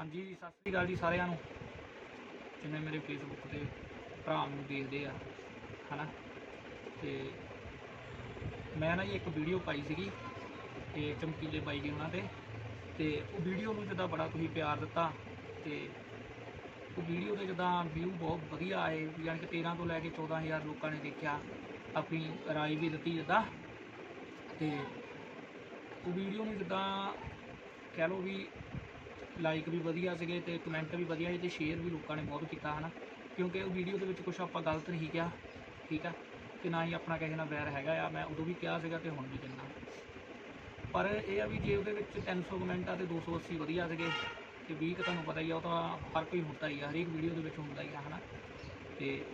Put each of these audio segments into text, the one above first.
ਹਾਂਜੀ, ਸਤਿ ਸ੍ਰੀ ਅਕਾਲ ਜੀ ਸਾਰਿਆਂ ਨੂੰ। ਜਿੰਨੇ ਮੇਰੇ ਫੇਸਬੁੱਕ ਤੇ ਭਰਾ ਨੂੰ ਦੇਖਦੇ ਆ, ਹਨਾ? ਤੇ ਮੈਂ ਨਾ ਜੀ ਇੱਕ ਵੀਡੀਓ ਪਾਈ ਸੀਗੀ, ਤੇ ਚਮਕੀਲੇ ਬਾਈ ਜੀ ਉਹਨਾਂ ਤੇ। ਤੇ ਉਹ ਵੀਡੀਓ ਨੂੰ ਜਿੱਦਾਂ ਬੜਾ ਤੁਸੀਂ ਪਿਆਰ ਦਿੱਤਾ, ਤੇ ਉਹ ਵੀਡੀਓ ਦੇ ਜਿੱਦਾਂ ਵਿਊ ਬਹੁਤ ਵਧੀਆ ਆਏ, ਯਾਨੀ ਕਿ 13 ਤੋਂ ਲੈ ਕੇ 14000 ਲੋਕਾਂ ਨੇ ਦੇਖਿਆ, ਆਪਣੀ ਰਾਏ ਵੀ ਦਿੱਤੀ ਜਿੱਦਾਂ। ਤੇ ਉਹ ਵੀਡੀਓ ਨੂੰ ਜਿੱਦਾਂ ਕਹਿ ਲਓ ਵੀ ਲਾਈਕ ਵੀ ਵਧੀਆ ਸੀਗੇ ਤੇ ਕਮੈਂਟ ਵੀ ਵਧੀਆ ਸੀ ਤੇ ਸ਼ੇਅਰ ਵੀ ਲੋਕਾਂ ਨੇ ਬਹੁਤ ਕੀਤਾ ਹਨਾ। ਕਿਉਂਕਿ ਉਹ ਵੀਡੀਓ ਦੇ ਵਿੱਚ ਕੁਝ ਆਪਾਂ ਗਲਤ ਨਹੀਂ ਕਿਹਾ, ਠੀਕ ਆ? ਤੇ ਨਾ ਹੀ ਆਪਣਾ ਕਿਸੇ ਨਾਲ ਵੈਰ ਹੈਗਾ ਆ। ਮੈਂ ਉਦੋਂ ਵੀ ਕਿਹਾ ਸੀਗਾ ਤੇ ਹੁਣ ਵੀ ਕਹਿੰਦਾ। ਪਰ ਇਹ ਆ ਵੀ ਜੇ ਉਹਦੇ ਵਿੱਚ 300 ਕਮੈਂਟ ਆ ਤੇ 280 ਵਧੀਆ ਸੀਗੇ, ਤੇ 20 ਕੁ ਤੁਹਾਨੂੰ ਪਤਾ ਹੀ ਆ, ਉਹ ਤਾਂ ਹਰ ਕੋਈ ਹੁੰਦਾ ਹੀ ਆ, ਹਰੇਕ ਵੀਡੀਓ ਦੇ ਵਿੱਚ ਹੁੰਦਾ ਹੀ ਆ, ਹਨਾ? ਤੇ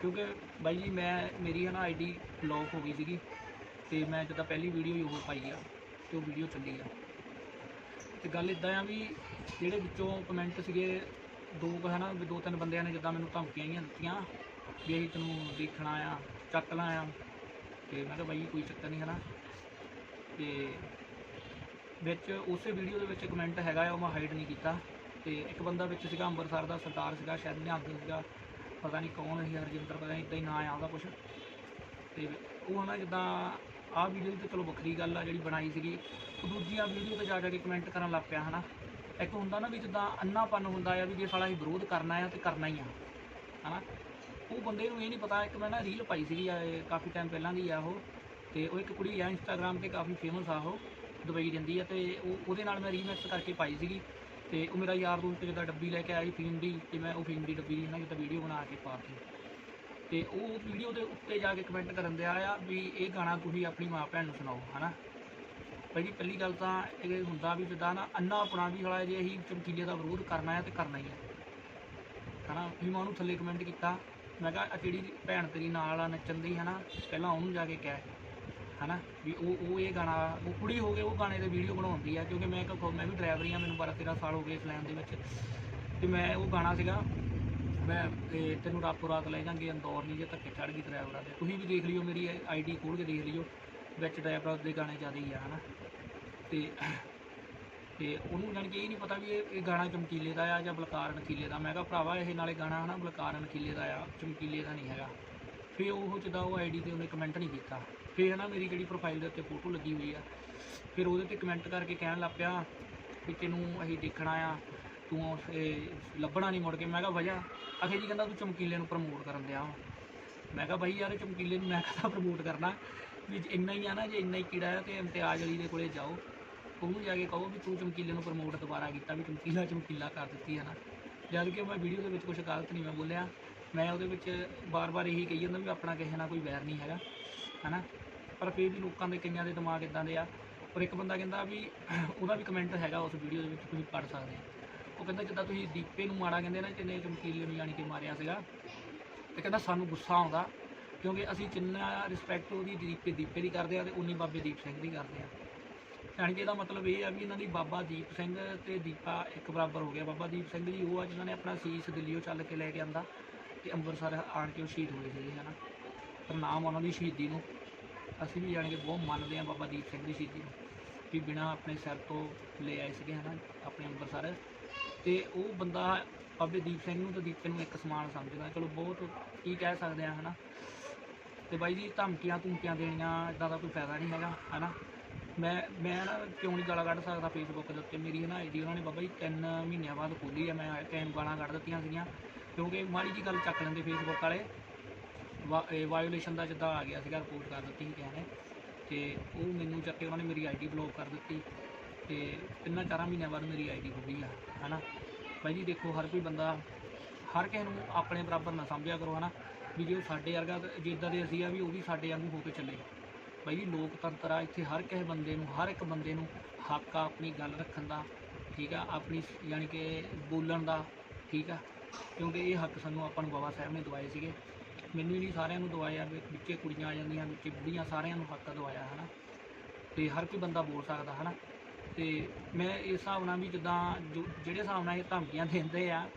ਕਿਉਂਕਿ ਬਾਈ ਜੀ, ਮੈਂ, ਮੇਰੀ ਹੈ ਨਾ ਆਈਡੀ ਲੌਕ ਹੋ ਗਈ ਸੀਗੀ, ਤੇ ਮੈਂ ਜਦੋਂ ਪਹਿਲੀ ਵੀਡੀਓ ਹੀ ਉਹ ਪਾਈ ਆ, ਤੇ ਉਹ ਵੀਡੀਓ ਚੱਲੀ ਆ। ਤੇ ਗੱਲ ਇਦਾਂ ਆ ਵੀ ਜਿਹੜੇ ਵਿੱਚੋਂ ਕਮੈਂਟ ਸੀਗੇ, ਦੋ ਕੁ ਹੈ ਨਾ ਵੀ ਦੋ ਤਿੰਨ ਬੰਦਿਆਂ ਨੇ ਜਿੱਦਾਂ ਮੈਨੂੰ ਧਮਕੀਆਂ ਹੀ ਦਿੱਤੀਆਂ ਵੀ ਅਸੀਂ ਤੈਨੂੰ ਦੇਖਣਾ ਆ ਚੱਕਣਾ ਆ। ਤੇ ਮੈਂ ਕਿਹਾ ਬਾਈ ਕੋਈ ਚੱਕਰ ਨਹੀਂ ਹੈ ਨਾ ਤੇ ਵਿੱਚ ਉਸੇ ਵੀਡੀਓ ਦੇ ਵਿੱਚ ਕਮੈਂਟ ਹੈਗਾ ਆ, ਉਹ ਮੈਂ ਹਾਈਡ ਨਹੀਂ ਕੀਤਾ। ਤੇ ਇੱਕ ਬੰਦਾ ਵਿੱਚ ਸੀਗਾ, ਅੰਮ੍ਰਿਤਸਰ ਦਾ ਸਰਦਾਰ ਸੀਗਾ, ਸ਼ਾਇਦ ਨਿਹੰਗ ਸੀਗਾ। ਪਤਾ ਨਹੀਂ ਕੌਣ ਸੀ, ਹਰਜਿੰਦਰ, ਪਤਾ ਨਹੀਂ ਇਦਾਂ ਹੀ ਨਾਂ ਆ ਉਹਦਾ ਕੁਛ। ਤੇ ਉਹ ਹਨਾ, ਜਿੱਦਾਂ ਆਹ ਵੀਡੀਓ ਦੀ ਤਾਂ ਚਲੋ ਵੱਖਰੀ ਗੱਲ ਆ, ਜਿਹੜੀ ਬਣਾਈ ਸੀਗੀ। ਉਹ ਦੂਜੀਆਂ ਵੀਡੀਓ ਤੇ ਜਾ ਜਾ ਕੇ ਕਮੈਂਟ ਕਰਨ ਲੱਗ ਪਿਆ, ਹਨਾ? ਇੱਕ ਹੁੰਦਾ ਨਾ ਵੀ ਜਿੱਦਾਂ ਅੰਨਾਪਨ ਹੁੰਦਾ ਆ ਵੀ ਜੇ ਸਾਲਾ ਹੀ ਵਿਰੋਧ ਕਰਨਾ ਆ ਤੇ ਕਰਨਾ ਹੀ ਆ, ਹਨਾ? ਉਹ ਬੰਦੇ ਨੂੰ ਇਹ ਨਹੀਂ ਪਤਾ, ਇੱਕ ਮੈਂ ਨਾ ਰੀਲ ਪਾਈ ਸੀਗੀ ਕਾਫੀ ਟਾਈਮ ਪਹਿਲਾਂ ਦੀ ਆ ਉਹ, ਤੇ ਉਹ ਇੱਕ ਕੁੜੀ ਆ ਇੰਸਟਾਗ੍ਰam ਤੇ ਕਾਫੀ ਫੇਮਸ ਆ ਉਹ, ਦੁਬਈ ਰਹਿੰਦੀ ਆ, ਤੇ ਉਹ, ਉਹਦੇ ਨਾਲ ਮੈਂ ਰੀਮਿਕਸ ਕਰਕੇ ਪਾਈ ਸੀਗੀ। ਤੇ ਉਹ ਮੇਰਾ ਯਾਰ ਦੋਸਤ ਜਿੱਦਾਂ ਡੱਬੀ ਲੈ ਕੇ ਆਈ ਫੀਮ ਦੀ, ਤੇ ਮੈਂ ਉਹ ਫੀਮ ਦੀ ਡੱਬੀ ਦੀ ਨਾ ਜਿੱਦਾਂ ਵੀਡੀਓ ਬਣਾ ਕੇ ਪਾਤੀ ਤੇ ਉਹ ਵੀਡੀਓ ਦੇ ਉੱਤੇ ਜਾ ਕੇ ਕਮੈਂਟ ਕਰਨ ਦਿਆ ਆ ਵੀ ਇਹ ਗਾਣਾ ਤੁਸੀਂ ਆਪਣੀ ਮਾਂ ਭੈਣ ਨੂੰ ਸੁਣਾਓ, ਹਨਾ? ਪਹਿਲੀ ਪਹਿਲੀ ਗੱਲ ਤਾਂ ਇਹ ਹੁੰਦਾ ਵੀ ਜਿੱਦਾਂ ਨਾ ਅੰਨਾ ਆਪਣਾ ਵੀ ਹਲਾ ਜੇ ਅਸੀਂ ਚਮਕੀਲੇ ਦਾ ਵਿਰੋਧ ਕਰਨਾ ਹੈ ਤੇ ਕਰਨਾ ਹੀ ਹੈ। ਹਨਾ? ਵੀ ਮੈਂ ਉਹਨੂੰ ਥੱਲੇ ਕਮੈਂਟ ਕੀਤਾ। ਮੈਂ ਕਿਹਾ ਆਹ ਜਿਹੜੀ ਭੈਣ ਤੇਰੀ ਨਾਲ ਆ, ਨੱਚਣ ਦੀ, ਹਨਾ? ਪਹਿਲਾਂ ਉਹਨੂੰ ਜਾ ਕੇ ਕਹਿ, ਹਨਾ? ਵੀ ਉਹ ਉਹ ਇਹ ਗਾਣਾ, ਉਹ ਕੁੜੀ ਹੋ ਗਏ ਉਹ ਗਾਣੇ ਦੇ ਵੀਡੀਓ ਬਣਾਉਂਦੀ ਆ, ਕਿਉਂਕਿ ਮੈਂ ਇੱਕ ਮੈਂ ਵੀ ਡਰਾਈਵਰ ਹੀ ਆ, ਮੈਨੂੰ 12 13 ਸਾਲ ਹੋ ਗਏ ਇਸ ਲਾਈਨ ਦੇ ਵਿੱਚ। ਤੇ ਮੈਂ ਉਹ ਗਾਣਾ ਸੀਗਾ ਮੈਂ ਇਹ ਤੈਨੂੰ ਰਾਤੋਂ ਰਾਤ ਲੈ ਜਾਂਗੇ, ਅੰਦੌਰ ਨਹੀਂ ਜੇ ਧੱਕੇ ਚੜ ਗਈ ਡਰਾਈਵਰਾਂ ਦੇ ਤੁਸੀਂ ਵੀ ਦੇਖ ਲਿਓ ਮੇਰੀ ਆਈਡੀ ਖੋਲ ਕੇ ਦੇਖ ਲਿਓ, ਵਿੱਚ ਡਰਾਈਵਰਾਂ ਦੇ ਗਾਣੇ ਜ਼ਿਆਦਾ ਹੀ ਆ, ਹਨਾ। ਤੇ ਤੇ ਉਹਨੂੰ ਜਾਣ ਕਿ ਇਹ ਨਹੀਂ ਪਤਾ ਵੀ ਇਹ ਇਹ ਗਾਣਾ ਚਮਕੀਲੇ ਦਾ ਆ ਜਾਂ ਬਲਕਾਰ ਨਕੀਲੇ ਦਾ। ਮੈਂ ਕਿਹਾ, ਭਰਾਵਾ, ਇਹ ਨਾਲੇ ਗਾਣਾ, ਹਨਾ, ਬਲਕਾਰ ਨਕੀਲੇ ਦਾ ਆ, ਚਮਕੀਲੇ ਦਾ ਨਹੀਂ ਹੈਗਾ। ਫਿਰ ਉਹ ਜਿੱਦਾਂ ਉਹ ਆਈਡੀ ਤੇ ਉਹਨੇ ਕਮੈਂਟ ਨਹੀਂ ਕੀਤਾ। ਫਿਰ, ਹਨਾ, ਮੇਰੀ ਜਿਹੜੀ ਪ੍ਰੋਫਾਈਲ ਦੇ ਉੱਤੇ ਫੋਟੋ ਲੱਗੀ ਹੋਈ ਆ। ਫਿਰ ਉਹਦੇ ਤੇ ਕਮੈਂਟ ਕਰਕੇ ਕਹਿਣ ਲੱਗ ਪਿਆ ਵੀ ਤੈਨੂੰ ਅਸੀਂ ਦੇਖਣਾ ਆ ਤੂੰ ਉਸ- ਇਹ ਲੱਭਣਾ ਨਹੀਂ ਮੁੜ ਕੇ। ਮੈਂ ਕਿਹਾ ਵਜ੍ਹਾ ਅਖੇ ਜੀ ਕਹਿੰਦਾ ਤੂੰ ਚਮਕੀਲੇ ਨੂੰ ਪ੍ਰਮੋਟ ਕਰਨ ਦਿਆ ਮੈਂ ਕਿਹਾ ਬਾਈ ਯਾਰ, ਇਹ ਚਮਕੀਲੇ ਨੂੰ ਮੈਂ ਕਹਦਾ ਪ੍ਰਮੋਟ ਕਰਨਾ? ਵੀ ਜੇ ਇੰਨਾ ਹੀ ਆ ਨਾ, ਜੇ ਇੰਨਾ ਹੀ ਕੀੜਾ ਹੈ ਤੇ ਇਮਤਿਆਜ਼ ਅਲੀ ਦੇ ਕੋਲੇ ਜਾਓ। ਉਹਨੂੰ ਜਾ ਕੇ ਕਹੋ ਵੀ ਤੂੰ ਚਮਕੀਲੇ ਨੂੰ ਪ੍ਰਮੋਟ ਦੁਬਾਰਾ ਕੀਤਾ, ਵੀ ਚਮਕੀਲਾ ਚਮਕੀਲਾ ਕਰ ਦਿੱਤੀ ਹੈ ਨਾ। ਜਦ ਕਿ ਮੈਂ ਵੀਡੀਓ ਦੇ ਵਿੱਚ ਕੁਝ ਗਲਤ ਨਹੀਂ ਮੈਂ ਬੋਲਿਆ। ਮੈਂ ਉਹਦੇ ਵਿੱਚ ਬਾਰ-ਬਾਰ ਇਹੀ ਕਹੀ ਜਾਂਦਾ ਵੀ ਆਪਣਾ ਕਿਸੇ ਨਾਲ ਕੋਈ ਵੈਰ ਨਹੀਂ ਹੈਗਾ, ਹਨਾ? ਪਰ ਫਿਰ ਵੀ ਲੋਕਾਂ ਦੇ ਕਈਆਂ ਦੇ ਦਿਮਾਗ ਇਦਾਂ ਦੇ ਆ। ਪਰ ਇੱਕ ਬੰਦਾ ਕਹਿੰਦਾ ਵੀ ਉਹਦਾ ਵੀ ਕਮੈਂਟ ਹੈਗਾ ਉਸ ਵੀਡੀਓ ਦੇ ਵਿੱਚ, ਤੁਸੀਂ ਪੜ੍ਹ ਸਕਦੇ ਹੋ। ਉਹ ਕਹਿੰਦਾ ਜਿੱਦਾਂ ਤੁਸੀਂ ਦੀਪੇ ਨੂੰ ਮਾੜਾ ਕਹਿੰਦੇ ਨਾ ਜਿੰਨੇ ਚਮਕੀਲੇ ਨੂੰ ਜਾਣੀ ਕਿ ਮਾਰਿਆ ਸੀਗਾ, ਤੇ ਕਹਿੰਦਾ ਸਾਨੂੰ ਗੁੱਸਾ ਆਉਂਦਾ, ਕਿਉਂਕਿ ਅਸੀਂ ਜਿੰਨਾ ਰਿਸਪੈਕਟ ਉਹਦੀ ਦੀਪੇ ਦੀਪੇ ਦੀ ਕਰਦੇ ਆ ਤੇ ਉਨੀ ਬਾਬੇ ਦੀਪ ਸਿੰਘ ਦੀ ਕਰਦੇ ਆ। ਯਾਨੀ ਕਿ ਇਹਦਾ ਮਤਲਬ ਇਹ ਆ ਵੀ ਇਹਨਾਂ ਦੀ ਬਾਬਾ ਦੀਪ ਸਿੰਘ ਤੇ ਦੀਪਾ ਇੱਕ ਬਰਾਬਰ ਹੋ ਗਿਆ। ਬਾਬਾ ਦੀਪ ਸਿੰਘ ਜੀ ਉਹ ਆ ਜਿਨ੍ਹਾਂ ਨੇ ਆਪਣਾ ਸੀਸ ਦਿੱਲੀੋਂ ਚੱਲ ਕੇ ਲੈ ਕੇ ਆਂਦਾ ਤੇ ਅੰਮ੍ਰਿਤਸਰ ਆਣ ਕੇ ਉਹ ਸ਼ਹੀਦ ਹੋਏ ਸੀਗੇ, ਹਨਾ। ਪ੍ਰਣਾਮ ਉਹਨਾਂ ਦੀ ਸ਼ਹੀਦੀ ਨੂੰ ਅਸੀਂ ਵੀ ਜਾਣੀ ਕਿ ਬਹੁਤ ਮੰਨਦੇ ਆ ਬਾਬਾ ਦੀਪ ਸਿੰਘ ਦੀ ਸ਼ਹੀਦੀ ਨੂੰ, ਵੀ ਬਿਨਾਂ ਆਪਣੇ ਸਿਰ ਤੋਂ ਲੈ ਆਏ ਸੀਗੇ, ਹਨਾ, ਆਪਣੇ ਅੰਮ੍ਰਿਤਸਰ। ਤੇ ਉਹ ਬੰਦਾ ਬਾਬੇ ਦੀਪ ਸਿੰਘ ਨੂੰ ਤੇ ਦੀਪੇ ਨੂੰ ਇੱਕ ਸਮਾਨ ਸਮਝਦਾ। ਚਲੋ ਬਹੁਤ ਕੀ ਕਹਿ ਸਕਦੇ ਆ, ਹਨਾ? ਤੇ ਬਾਈ ਜੀ, ਧਮਕੀਆਂ ਧਮਕੀਆਂ ਦੇਣੀਆਂ ਇਦਾਂ ਦਾ ਕੋਈ ਫਾਇਦਾ ਨਹੀਂ ਹੈਗਾ, ਹਨਾ? ਮੈਂ ਮੈਂ ਨਾ ਕਿਉਂ ਨਹੀਂ ਗਾਲਾਂ ਕੱਢ ਸਕਦਾ ਫੇਸਬੁੱਕ ਦੇ ਉੱਤੇ? ਮੇਰੀ ਨਾ ਆਈਡੀ ਉਹਨਾਂ ਨੇ ਬਾਬਾ ਜੀ 3 ਮਹੀਨਿਆਂ ਬਾਅਦ ਖੋਲੀ ਆ, ਮੈਂ ਟਾਈਮ ਗਾਲਾਂ ਕੱਢ ਦਿੱਤੀਆਂ ਸੀਗੀਆਂ। ਕਿਉਂਕਿ ਮਾੜੀ ਜੀ ਗੱਲ ਚੱਕ ਲੈਂਦੇ ਫੇਸਬੁੱਕ ਵਾਲੇ। ਵਾਇਓਲੇਸ਼ਨ ਦਾ ਜਿੱਦਾਂ ਆ ਗਿਆ ਸੀਗਾ ਰਿਪੋਰਟ ਕਰ ਦਿੱਤੀ ਸੀ ਕਿਸੇ ਨੇ। ਤੇ ਉਹ ਮੈਨੂੰ ਚੱਕ ਕੇ ਉਹਨਾਂ ਨੇ ਮੇਰੀ ਆਈਡੀ ਬਲੌਕ ਕਰ ਦਿੱਤੀ। ਤੇ ਤਿੰਨਾਂ ਚਾਰਾਂ ਮਹੀਨਿਆਂ ਬਾਅਦ ਮੇਰੀ ਆਈਡੀ ਖੁੱਲੀ ਆ, ਹਨਾ? ਬਾਈ ਜੀ, ਦੇਖੋ, ਹਰ ਕੋਈ ਬੰਦਾ, ਹਰ ਕਿਸੇ ਨੂੰ ਆਪਣੇ ਬਰਾਬਰ ਨਾ ਸਮਝਿਆ ਕਰੋ, ਹਨਾ? ਵੀ ਜੇ ਉਹ ਸਾਡੇ ਵਰਗਾ, ਜੇ ਇੱਦਾਂ ਦੇ ਅਸੀਂ ਆ ਵੀ ਉਹ ਵੀ ਸਾਡੇ ਵਾਂਗੂ ਹੋ ਕੇ ਚੱਲੇ। ਬਾਈ ਜੀ, ਲੋਕਤੰਤਰ ਆ, ਇੱਥੇ ਹਰ ਕਿਸੇ ਬੰਦੇ ਨੂੰ, ਹਰ ਇੱਕ ਬੰਦੇ ਨੂੰ ਹੱਕ ਆ ਆਪਣੀ ਗੱਲ ਰੱਖਣ ਦਾ, ਠੀਕ ਆ? ਆਪਣੀ ਯਾਨੀ ਕਿ ਬੋਲਣ ਦਾ, ਠੀਕ ਆ? ਕਿਉਂਕਿ ਇਹ ਹੱਕ ਸਾਨੂੰ ਆਪਾਂ ਨੂੰ ਬਾਬਾ ਸਾਹਿਬ ਨੇ ਦਵਾਏ ਸੀਗੇ। ਮੈਨੂੰ ਹੀ ਨਹੀਂ ਸਾਰਿਆਂ ਨੂੰ ਦਵਾਇਆ, ਵੀ ਵਿੱਚੇ ਕੁੜੀਆਂ ਆ ਜਾਂਦੀਆਂ, ਵਿੱਚੇ ਬੁੜੀਆਂ ਸਾਰਿਆਂ ਨੂੰ ਹੱਕ ਦਵਾਇਆ, ਹਨਾ? ਤੇ ਹਰ ਕੋਈ ਬੰਦਾ ਬੋਲ ਸਕਦਾ, ਹਨਾ? ਤੇ ਮੈਂ ਇਸ ਹਿਸਾਬ ਨਾਲ ਵੀ ਜਿੱਦਾਂ ਜੋ ਜਿਹੜੇ ਹਿਸਾਬ ਨਾਲ ਇਹ ਧਮਕੀਆਂ ਦਿੰਦੇ ਆ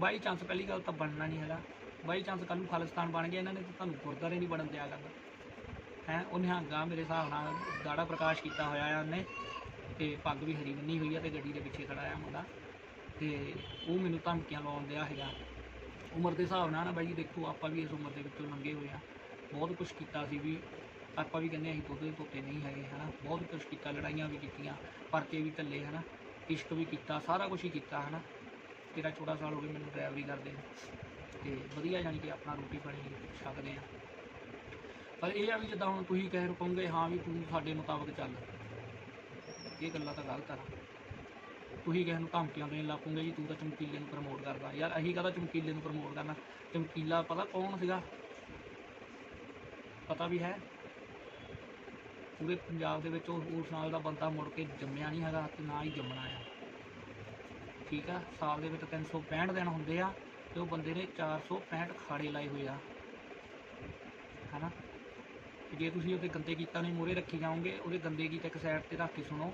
ਬਾਈ ਚਾਂਸ ਪਹਿਲੀ ਗੱਲ ਤਾਂ ਬਣਨਾ ਨਹੀਂ ਹੈਗਾ। ਬਾਈ ਚਾਂਸ ਕੱਲ੍ਹ ਨੂੰ ਖਾਲਿਸਤਾਨ ਬਣ ਗਿਆ ਇਹਨਾਂ ਨੇ ਤਾਂ ਤੁਹਾਨੂੰ ਗੁਰਦਾਰੇ ਨਹੀਂ ਬਣਨ ਦਿਆ ਕਰਨਾ। ਹੈ, ਉਹ ਨਿਹੰਗਾ ਮੇਰੇ ਹਿਸਾਬ ਨਾਲ ਦਾੜਾ ਪ੍ਰਕਾਸ਼ ਕੀਤਾ ਹੋਇਆ ਆ ਉਹਨੇ, ਤੇ ਪੱਗ ਵੀ ਹਰੀ ਬੰਨੀ ਹੋਈ ਆ ਤੇ ਗੱਡੀ ਦੇ ਪਿੱਛੇ ਖੜਾ ਆ ਮੁੰਡਾ। ਤੇ ਉਹ ਮੈਨੂੰ ਧਮਕੀਆਂ ਲਾਉਣ ਦਿਆ ਹੈਗਾ। ਉਮਰ ਦੇ ਹਿਸਾਬ ਨਾਲ ਨਾ ਬਾਈ ਜੀ ਦੇਖੋ, ਆਪਾਂ ਵੀ ਇਸ ਉਮਰ ਦੇ ਵਿੱਚੋਂ ਲੰਘੇ ਹੋਏ ਆ। ਬਹੁਤ ਕੁਝ ਕੀਤਾ ਸੀ ਵੀ ਆਪਾਂ ਵੀ ਕਹਿੰਦੇ ਅਸੀਂ ਤੋਤੇ ਤੋਤੇ ਨਹੀਂ ਹੈਗੇ, ਹਨਾ? ਬਹੁਤ ਕੁਝ ਕੀਤਾ, ਲੜਾਈਆਂ ਵੀ ਕੀਤੀਆਂ, ਪਰਚੇ ਵੀ ਥੱਲੇ ਹਨਾ? ਇਸ਼ਕ ਵੀ ਕੀਤਾ, ਸਾਰਾ ਕੁਝ ਹੀ ਕੀਤਾ, ਹਨਾ? ਤੇਰਾ 14 ਸਾਲ ਹੋ ਗਏ ਮੈਨੂੰ ਡਰਾਈਵਰੀ ਕਰਦੇ ਨੂੰ। ਤੇ ਵਧੀਆ ਜਾਣੀ ਕਿ ਆਪਣਾ ਰੋਟੀ ਪਾਣੀ ਛਕਦੇ ਆ ਪਰ ਇਹ ਆ ਵੀ ਜਿੱਦਾਂ ਹੁਣ ਤੁਸੀਂ ਕਹਿ ਕਹੋਗੇ, ਹਾਂ ਵੀ ਤੂੰ ਸਾਡੇ ਮੁਤਾਬਕ ਚੱਲ। ਇਹ ਗੱਲਾਂ ਤਾਂ ਗਲਤ ਆ। ਤੁਸੀਂ ਕਿਸੇ ਨੂੰ ਧਮਕੀਆਂ ਦੇਣ ਲੱਗ ਪਓਗੇ ਜੀ, ਤੂੰ ਤਾਂ ਚਮਕੀਲੇ ਨੂੰ ਪ੍ਰਮੋਟ ਕਰਦਾ। ਯਾਰ ਅਸੀਂ ਕਹਦਾ ਚਮਕੀਲੇ ਨੂੰ ਪ੍ਰਮੋਟ ਕਰਨਾ? ਚਮਕੀਲਾ ਪਤਾ ਕੌਣ ਸੀਗਾ? ਪਤਾ ਵੀ ਹੈ? ਪੂਰੇ ਪੰਜਾਬ ਦੇ ਵਿੱਚ ਉਹ ਉਸ ਨਾਲ ਦਾ ਬੰਦਾ ਮੁੜ ਕੇ ਜੰਮਿਆ ਨਹੀਂ ਹੈਗਾ ਤੇ ਨਾ ਹੀ ਜੰਮਣਾ ਆ। ਠੀਕ ਆ? ਸਾਲ ਦੇ ਵਿੱਚ 365 ਦਿਨ ਹੁੰਦੇ ਆ ਤੇ ਉਹ ਬੰਦੇ ਨੇ 465 ਖਾੜੇ ਲਾਏ ਹੋਏ ਆ। ਹਨਾ? ਤੇ ਜੇ ਤੁਸੀਂ ਉਹਦੇ ਗੰਦੇ ਗੀਤਾਂ ਨੂੰ ਮੂਹਰੇ ਰੱਖੀ ਜਾਓਗੇ, ਉਹਦੇ ਗੰਦੇ ਗੀਤ ਇੱਕ ਸਾਈਡ ਤੇ ਰੱਖ ਕੇ ਸੁਣੋ।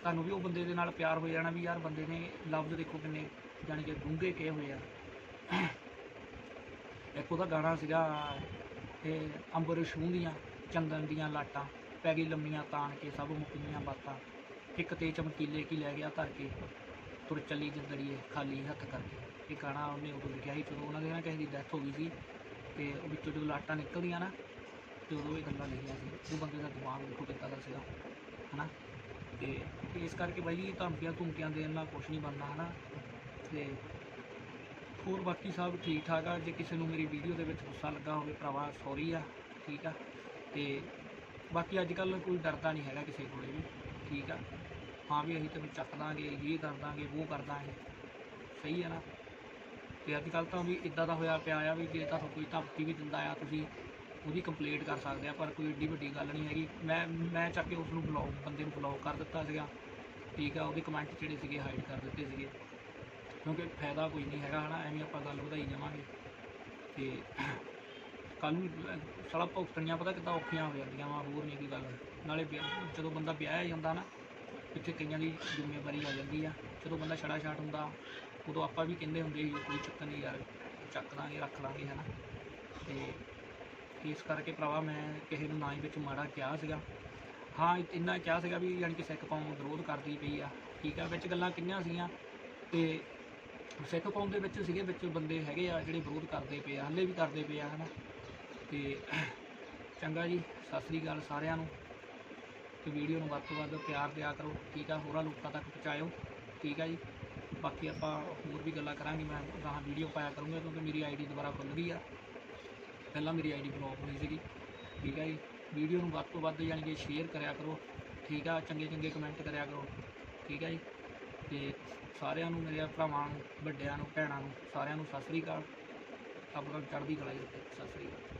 ਤੁਹਾਨੂੰ ਵੀ ਉਹ ਬੰਦੇ ਦੇ ਨਾਲ ਪਿਆਰ ਹੋ ਜਾਣਾ ਵੀ ਯਾਰ ਬੰਦੇ ਨੇ ਲਫ਼ਜ਼ ਦੇਖੋ ਕਿੰਨੇ ਜਾਣੀ ਕਿ ਡੂੰਘੇ ਕਹੇ ਹੋਏ ਆ। ਇੱਕ ਉਹਦਾ ਗਾਣਾ ਸੀਗਾ, ਇਹ ਅੰਬਰ ਛੂਹ ਦੀਆਂ ਚੰਦਨ ਦੀਆਂ ਲਾਟਾਂ। ਪੈ ਗਈ ਲੰਮੀਆਂ ਤਾਣ ਕੇ, ਸਭ ਮੁੱਕੀਆਂ ਬਾਤਾਂ। ਇੱਕ ਤੇ ਚਮਕੀਲੇ ਕੀ ਲੈ ਗਿਆ ਧਰ ਕੇ, ਤੁਰ ਚੱਲੀ ਜਿੰਦੜੀਏ, ਖਾਲੀ ਹੱਥ ਕਰਕੇ। ਇਹ ਗਾਣਾ ਉਹਨੇ ਉਦੋਂ ਲਿਖਿਆ ਸੀ, ਜਦੋਂ ਉਹਨਾਂ ਦੇ ਨਾ ਕਿਸੇ ਦੀ ਡੈਥ ਹੋ ਗਈ ਸੀ, ਤੇ ਉਹ ਵਿੱਚੋਂ ਜਦੋਂ ਲਾਟਾਂ ਨਿਕਲਦੀਆਂ ਨਾ, ਤੇ ਉਦੋਂ ਇਹ ਗੱਲਾਂ ਲਿਖੀਆਂ ਸੀ ਉਹ ਬੰਦੇ ਦਾ ਦਿਮਾਗ ਦੇਖੋ ਕਿੱਦਾਂ ਦਾ ਸੀਗਾ, ਹਨਾ? ਤੇ ਇਸ ਕਰਕੇ ਬਾਈ ਜੀ, ਧਮਕੀਆਂ ਧਮਕੀਆਂ ਦੇਣ ਨਾਲ ਕੁਝ ਨਹੀਂ ਬਣਨਾ, ਹਨਾ? ਤੇ ਹੋਰ ਬਾਕੀ ਸਭ ਠੀਕ ਠਾਕ ਆ, ਜੇ ਕਿਸੇ ਨੂੰ ਮੇਰੀ ਵੀਡੀਓ ਦੇ ਵਿੱਚ ਗੁੱਸਾ ਲੱਗਾ ਹੋਵੇ, ਭਰਾਵਾ ਸੌਰੀ ਆ, ਠੀਕ ਆ? ਤੇ ਬਾਕੀ ਅੱਜ ਕੱਲ ਕੋਈ ਡਰਦਾ ਨਹੀਂ ਹੈਗਾ ਕਿਸੇ ਕੋਲੇ ਵੀ, ਠੀਕ ਆ। ਹਾਂ ਵੀ ਅਸੀਂ ਤੈਨੂੰ ਚੱਕ ਦਾਂਗੇ, ਇਹ ਕਰ ਦਾਂਗੇ, ਉਹ ਕਰ ਦਾਂਗੇ, ਸਹੀ ਆ ਨਾ। ਤੇ ਅੱਜ ਕੱਲ ਤਾਂ ਵੀ ਇਦਾਂ ਦਾ ਹੋਇਆ ਪਿਆ ਆ ਵੀ ਜੇ ਤੁਹਾਨੂੰ ਕੋਈ ਧਮਕੀ ਵੀ ਦਿੰਦਾ ਆ, ਤੁਸੀਂ ਉਹਦੀ ਕੰਪਲੇਂਟ ਕਰ ਸਕਦੇ ਆ, ਪਰ ਕੋਈ ਏਡੀ ਵੱਡੀ ਗੱਲ ਨਹੀਂ ਹੈਗੀ। ਮੈਂ ਮੈਂ ਚੱਕ ਕੇ ਉਸ ਨੂੰ ਬਲੌਕ ਬੰਦੇ ਨੂੰ ਬਲੌਕ ਕਰ ਦਿੱਤਾ ਸੀਗਾ, ਠੀਕ ਆ, ਉਹਦੇ ਕਮੈਂਟ ਜਿਹੜੇ ਸੀਗੇ ਹਾਈਡ ਕਰ ਦਿੱਤੇ ਸੀਗੇ। ਕਿਉਂਕਿ ਫਾਇਦਾ ਕੋਈ ਨਹੀਂ ਹੈਗਾ, ਹਨਾ, ਐਵੇਂ ਆਪਾਂ ਗੱਲ ਵਧਾਈ ਜਾਵਾਂਗੇ ਤੇ ਕੱਲ ਨੂੰ ਅਹ, ਸਾਲਾ ਭੁਗਤਣੀਆਂ ਪਤਾ ਕਿੱਦਾਂ ਔਖੀਆਂ ਹੋ ਜਾਂਦੀਆਂ ਵਾ ਹੋਰ ਨਹੀਂ ਕੋਈ ਗੱਲ। ਨਾਲੇ ਵਿਆਹ- ਜਦੋਂ ਬੰਦਾ ਵਿਆਹਿਆ ਜਾਂਦਾ ਨਾ ਪਿੱਛੇ ਕਈਆਂ ਦੀ ਜ਼ਿੰਮੇਵਾਰੀ ਆ ਜਾਂਦੀ ਆ। ਜਦੋਂ ਬੰਦਾ ਛੜਾ ਛਾਟ ਹੁੰਦਾ ਉਦੋਂ ਆਪਾਂ ਵੀ ਕਹਿੰਦੇ ਹੁੰਦੇ ਸੀ ਕੋਈ ਚੱਕਰ ਨਹੀਂ ਯਾਰ ਚੱਕ ਦਾਂਗੇ ਰੱਖ ਲਾਂਗੇ ਹਨਾ। ਤੇ ਇਸ ਕਰਕੇ ਭਰਾਵਾ ਮੈਂ ਕਿਸੇ ਨੂੰ ਨਾ ਹੀ ਵਿੱਚ ਮਾੜਾ ਕਿਹਾ ਸੀਗਾ। ਹਾਂ ਇ- ਇੰਨਾ ਕਿਹਾ ਸੀਗਾ ਵੀ ਯਾਨੀ ਕਿ ਸਿੱਖ ਕੌਮ ਵਿਰੋਧ ਕਰਦੀ ਪਈ ਆ। ਠੀਕ ਆ ਵਿੱਚ ਗੱਲਾਂ ਕਿੰਨੀਆਂ ਸੀਗੀਆਂ ਤੇ ਸਿੱਖ ਕੌਮ ਦੇ ਵਿੱਚ ਸੀਗੇ ਵਿੱਚ ਬੰਦੇ ਹੈਗੇ ਆ ਜਿਹੜੇ ਵਿਰੋਧ ਕਰਦੇ ਪਏ ਆ ਹੱਲੇ ਵੀ ਕਰਦੇ ਪਏ ਆ ਹਨਾ। ਤੇ ਚੰਗਾ ਜੀ, ਸਤਿ ਸ੍ਰੀ ਅਕਾਲ ਸਾਰਿਆਂ ਨੂੰ। ਤੇ ਵੀਡੀਓ ਨੂੰ ਵੱਧ ਤੋਂ ਵੱਧ ਪਿਆਰ ਦਿਆ ਕਰੋ, ਠੀਕ ਆ? ਹੋਰਾਂ ਲੋਕਾਂ ਤੱਕ ਪਹੁੰਚਾਇਓ, ਠੀਕ ਆ ਜੀ? ਬਾਕੀ ਆਪਾਂ ਹੋਰ ਵੀ ਗੱਲਾਂ ਕਰਾਂਗੇ, ਮੈਂ ਗਾਹਾਂ ਵੀਡੀਓ ਪਾਇਆ ਕਰੂੰਗਾ, ਕਿਉਂਕਿ ਮੇਰੀ ਆਈਡੀ ਦੁਬਾਰਾ ਖੁੱਲ ਗਈ ਆ। ਪਹਿਲਾਂ ਮੇਰੀ ਆਈਡੀ ਬਲੌਕ ਹੋਈ ਸੀਗੀ, ਠੀਕ ਆ ਜੀ? ਵੀਡੀਓ ਨੂੰ ਵੱਧ ਤੋਂ ਵੱਧ ਯਾਨੀ ਕਿ ਸ਼ੇਅਰ ਕਰਿਆ ਕਰੋ, ਠੀਕ ਆ? ਚੰਗੇ ਚੰਗੇ ਕਮੈਂਟ ਕਰਿਆ ਕਰੋ, ਠੀਕ ਆ ਜੀ? ਤੇ ਸਾਰਿਆਂ ਨੂੰ, ਮੇਰੇ ਭਰਾਵਾਂ ਨੂੰ, ਵੱਡਿਆਂ ਨੂੰ, ਭੈਣਾਂ ਨੂੰ, ਸਾਰਿਆਂ ਨੂੰ ਸਤਿ ਸ੍ਰੀ ਅਕਾਲ। ਰੱਬ ਦਾ ਚੜ੍ਹਦੀ ਕਲਾ ਜੀ, ਸਤਿ ਸ੍ਰੀ ਅਕਾਲ।